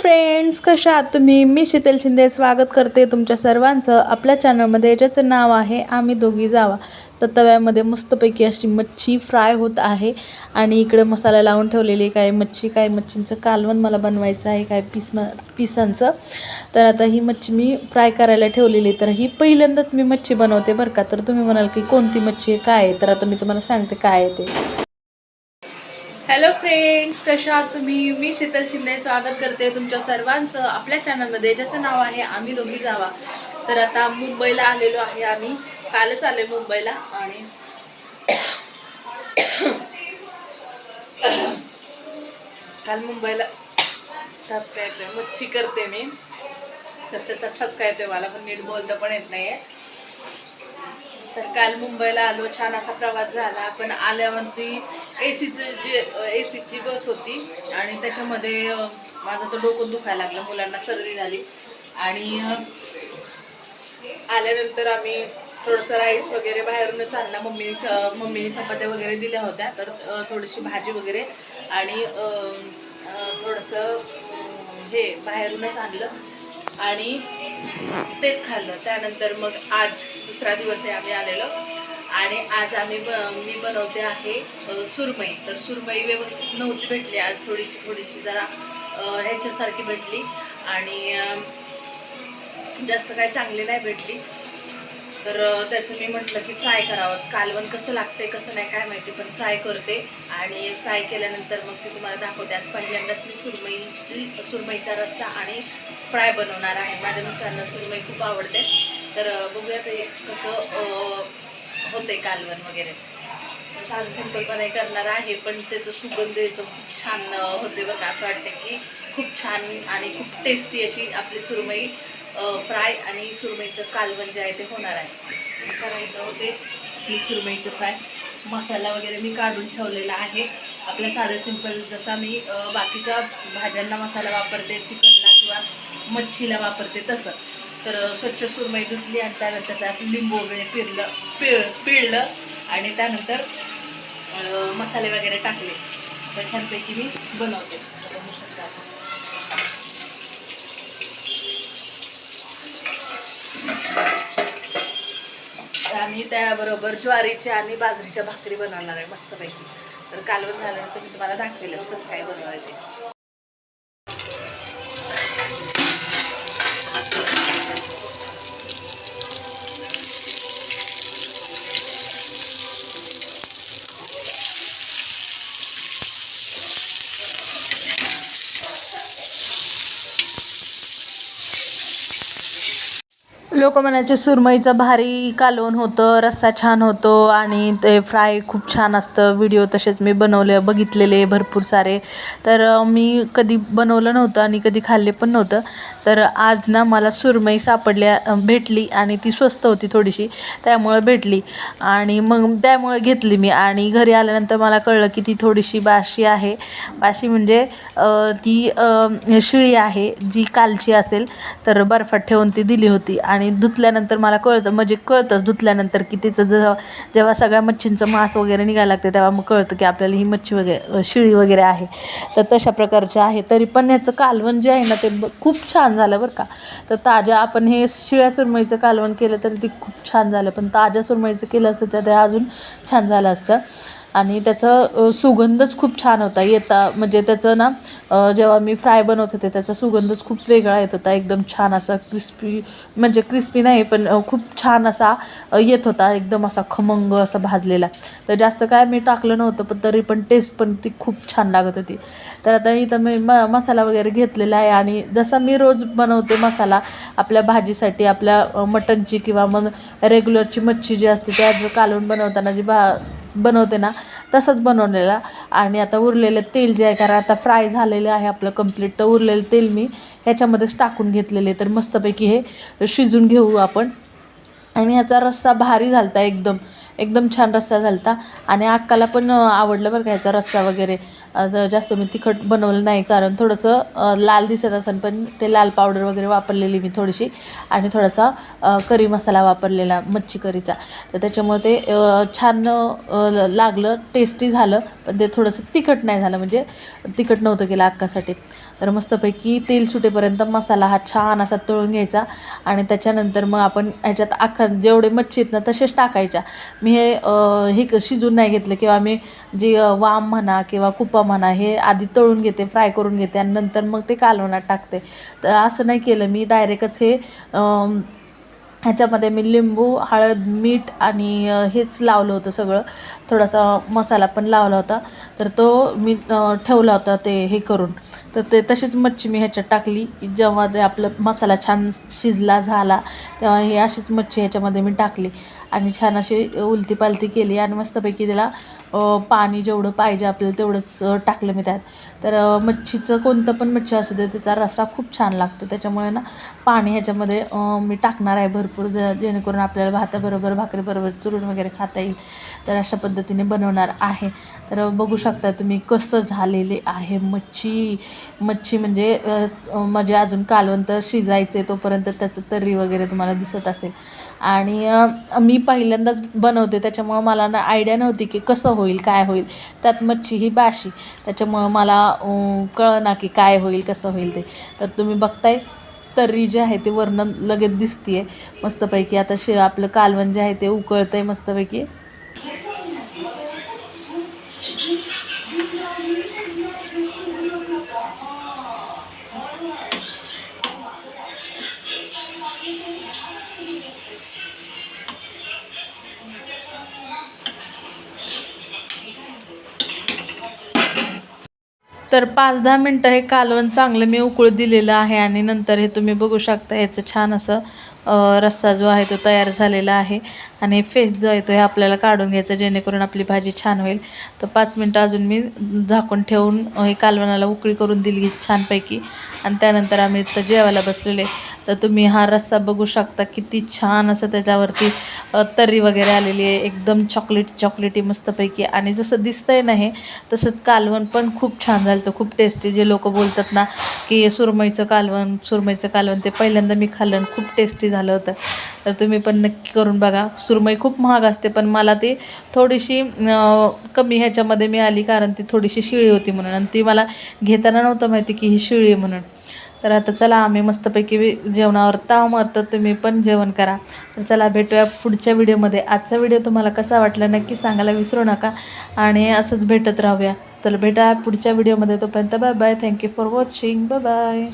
Friends कशा आहात तुम्ही? मी शीतल शिंदे स्वागत करते तुमच्या सर्वांचं. आपल्या चॅनलमध्ये ज्याचं नाव आहे आम्ही दोघी जावा. तर तव्यामध्ये मस्तपैकी अशी मच्छी फ्राय होत आहे. आणि इकडे मसाला लावून ठेवलेली काय मच्छी काय मच्छींचं कालवण मला बनवायचं आहे काय पीस म पिसांचं. तर आता ही मच्छी मी फ्राय करायला ठेवलेली तर ही पहिल्यांदाच मी मच्छी बनवते बरं का. तर तुम्ही म्हणाल की कोणती मच्छी आहे काय आहे? तर आता मी तुम्हाला सांगते काय आहे ते. हॅलो फ्रेंड्स कशा आहात तुम्ही? मी शीतल शिंदे स्वागत करते तुमच्या सर्वांचं आपल्या चॅनलमध्ये ज्याचं नाव आहे आम्ही दोघी जावा. तर आता मुंबईला आलेलो आहे आम्ही. कालच आले मुंबईला आणि काल मुंबईला ठसका येतोय मच्छी करते मी. तर त्याचा ठसका येतोय मला पण नीट बोलता पण येत नाही आहे तर काल मुंबईला आलो छान असा प्रवास झाला. पण आल्यावरती ए सीचं जे ए सीची बस होती आणि त्याच्यामध्ये माझं तर डोकं दुखायला लागलं. मुलांना सर्दी झाली. आणि आल्यानंतर आम्ही थोडंसं राईस वगैरे बाहेरूनच आणला मम्मी मम्मीने चपात्या वगैरे दिल्या होत्या. तर थोडीशी भाजी वगैरे आणि थोडंसं हे बाहेरूनच आणलं. आणि तेच खाल्लं. त्यानंतर मग आज दुसरा दिवस आहे आम्ही आलेलो. आणि आज आम्ही ब मी बनवते आहे सुरमई. तर सुरमई व्यवस्थित नव्हती भेटली. आज थोडीशी थोडीशी जरा ह्याच्यासारखी भेटली. आणि जास्त काय चांगली नाही भेटली. तर त्याचं मी म्हटलं की फ्राय करावं. कालवण कसं लागतंय कसं नाही काय माहिती पण फ्राय करते. आणि फ्राय केल्यानंतर मग ते तुम्हाला दाखवते. आज पहिल्यांदाच मी सुरमईची सुरमईचा रस्सा आणि फ्राय बनवणार आहे. माझ्या मिस्टरांना सुरमई खूप आवडते. तर बघूया ते कसं होते कालवण वगैरे. साधं सिंपलपणे करणार आहे पण त्याचं सुगंध येतो. खूप छान होते बघा. असं वाटतं की खूप छान आणि खूप टेस्टी अशी आपली सुरमई फ्राय आणि सुरमईचं कालवण जे आहे ते होणार आहे. करायचं होते? की सुरमईचं फ्राय. मसाला वगैरे मी काढून ठेवलेला आहे. आपल्या साधं सिंपल जसा मी बाकीच्या भाज्यांना मसाला वापरते चिकनला किंवा मच्छीला वापरते तसं. तर स्वच्छ सुरमई धुतली आणि त्यानंतर त्यात लिंबू वगैरे पिरलं पिळ पिळलं आणि त्यानंतर मसाले वगैरे टाकले. तर छानपैकी मी बनवते बघू शकता आपण. आणि त्याबरोबर ज्वारीच्या आणि बाजरीच्या भाकरी बनवणार आहे मस्तपैकी. तर कालवण झाल्यानंतर मी तुम्हाला दाखवेलच कसं काय बनवायचे लोक म्हणायचे सुरमईचं भारी कालवण होतं रस्सा छान होतो आणि ते फ्राय खूप छान असतं. व्हिडिओ तसेच मी बनवले बघितलेले भरपूर सारे. तर मी कधी बनवलं नव्हतं आणि कधी खाल्ले पण नव्हतं. तर आज ना मला सुरमई सापडल्या भेटली आणि ती स्वस्त होती थोडीशी त्यामुळं भेटली. आणि मग त्यामुळं घेतली मी आणि घरी आल्यानंतर मला कळलं की ती थोडीशी बाशी आहे. बाशी म्हणजे ती शिळी आहे जी कालची असेल तर बर्फात ठेवून ती दिली होती आणि आणि धुतल्यानंतर मला कळतं म्हणजे कळतंच धुतल्यानंतर की तिचं ज जेव्हा सगळ्या मच्छींचं मांस वगैरे निघायला लागते तेव्हा मग कळतं की आपल्याला ही मच्छी वगैरे शिळी वगैरे आहे. तर तशा प्रकारचे आहे. तरी पण याचं कालवण जे आहे ना ते ब- खूप छान झालं बरं का. तर ताज्या आपण हे शिळ्या सुरमईचं कालवण केलं तरी ते खूप छान झालं. पण ताज्या सुरमईचं केलं असतं तर ते अजून छान झालं असतं. आणि त्याचं सुगंधच खूप छान होता. येता म्हणजे त्याचं ना जेव्हा मी फ्राय बनवत होते त्याचा सुगंधच खूप वेगळा येत होता. एकदम छान असा क्रिस्पी म्हणजे क्रिस्पी नाही पण खूप छान असा येत होता. एकदम असा खमंग असा भाजलेला. तर जास्त काय मी टाकलं नव्हतं पण तरी पण टेस्ट पण ती खूप छान लागत होती. तर आता इथं मी म मसाला वगैरे घेतलेला आहे आणि जसा मी रोज बनवते मसाला आपल्या भाजीसाठी आपल्या मटनची किंवा मग रेग्युलरची मच्छी जी असते त्याचं कालवून बनवताना जी भा बनवते ना तसंच बनवलेला. आणि आता उरलेलं तेल जे आहे कारण आता फ्राय झालेलं आहे आपलं कंप्लीट तर उरलेलं तेल मी ह्याच्यामध्येच टाकून घेतलेले. तर मस्तपैकी हे शिजून घेऊ आपण. आणि ह्याचा रस्सा भारी झालता एकदम. एकदम छान रस्सा झाला होता आणि अक्काला पण आवडलं बरं का ह्याचा रस्सा वगैरे. जास्त मी तिखट बनवलं नाही कारण थोडंसं लाल दिसत असेल पण ते लाल पावडर वगैरे वापरलेली मी थोडीशी. आणि थोडासा करी मसाला वापरलेला मच्छी करीचा. तर त्याच्यामुळे ते छान लागलं टेस्टी झालं पण ते थोडंसं तिखट नाही झालं म्हणजे तिखट नव्हतं केलं अक्कासाठी. तर मस्तपैकी तेल सुटेपर्यंत मसाला हा छान असा तळून घ्यायचा आणि त्याच्यानंतर मग आपण ह्याच्यात अख्खा जेवढे मच्छी आहेत ना तसेच टाकायच्या. मी हे हे क- शिजून नाही घेतलं किंवा मी जे वाम म्हणा किंवा कुपा म्हणा हे आधी तळून घेते फ्राय करून घेते आणि नंतर मग ते कालवणात टाकते. तर असं नाही केलं मी डायरेक्टच हे ह्याच्यामध्ये मी लिंबू हळद मीठ आणि हेच लावलं होतं सगळं. थोडासा मसाला पण लावला होता. तर तो मी ठेवला होता ते हे करून. तर ते तशीच मच्छी मी ह्याच्यात टाकली की जेव्हा ते आपलं मसाला छान शिजला झाला तेव्हा ही अशीच मच्छी ह्याच्यामध्ये मी टाकली. आणि छान अशी उलती पालती केली आणि मस्तपैकी त्याला पाणी जेवढं पाहिजे आपल्याला तेवढंच टाकलं मी त्यात. तर मच्छीचं कोणतं पण मच्छी असू दे त्याचा रस्सा खूप छान लागतो. त्याच्यामुळे ना पाणी ह्याच्यामध्ये मी टाकणार आहे भरपूर ज जेणेकरून आपल्याला भाताबरोबर भाकरीबरोबर चुरून वगैरे खाता येईल. तर अशा पद्धतीने बनवणार आहे. तर बघू शकता तुम्ही कसं झालेले आहे. मच्छी मच्छी म्हणजे म्हणजे अजून कालवंत शिजायचे तोपर्यंत त्याचं तर्री वगैरे तुम्हाला दिसत असेल. आणि मी पहिल्यांदाच बनवते. त्याच्यामुळं मला ना आयडिया नव्हती की कसं होईल काय होईल. त्यात मच्छी ही बाशी. त्याच्यामुळं मला कळना की काय होईल कसं होईल ते. तर तुम्ही बघताय तर्री जे आहे ते वर्ण लगेच दिसते आहे मस्तपैकी आता शे आपलं कालवण जे आहे ते उकळतं आहे मस्तपैकी. तर पाच दहा मिनटं हे कालवण चांगलं मी उकळू दिलेलं आहे आणि नंतर हे तुम्ही बघू शकता याचं छान असं रस्सा जो आहे तो तयार झालेला आहे. आणि फेस जो आहे तो हे आपल्याला काढून घ्यायचा जेणेकरून आपली भाजी छान होईल. तर पाच मिनटं अजून मी झाकून ठेवून हे कालवणाला उकळी करून दिली छानपैकी. आणि त्यानंतर आम्ही तर जेवायला बसलेले. तर तुम्ही हा रस्सा बघू शकता किती छान असं त्याच्यावरती तर्री वगैरे आलेली आहे. एकदम चॉकलेट चॉकलेटी मस्तपैकी. आणि जसं दिसतंय ना हे तसंच कालवण पण खूप छान झालं होतं. खूप टेस्टी जे लोक बोलतात ना की सुरमईचं कालवण सुरमईचं कालवण ते पहिल्यांदा मी खाल्लं आणि खूप टेस्टी झालं होतं. तर तुम्ही पण नक्की करून बघा. सुरमई खूप महाग असते पण मला ती थोडीशी कमी ह्याच्यामध्ये मिळाली कारण ती थोडीशी शिळी होती म्हणून. आणि ती मला घेताना नव्हतं माहिती की ही शिळी आहे म्हणून. तर आता चला आम्ही मस्तपैकी जेवणावर ताव मारतो तुम्ही पण जेवण करा. तर चला भेटूया पुढच्या व्हिडिओमध्ये. आजचा व्हिडिओ तुम्हाला कसा वाटला नक्की सांगायला विसरू नका. आणि असंच भेटत राहूया. चला भेटा पुढच्या व्हिडिओमध्ये. तोपर्यंत bye bye thank you for watching bye bye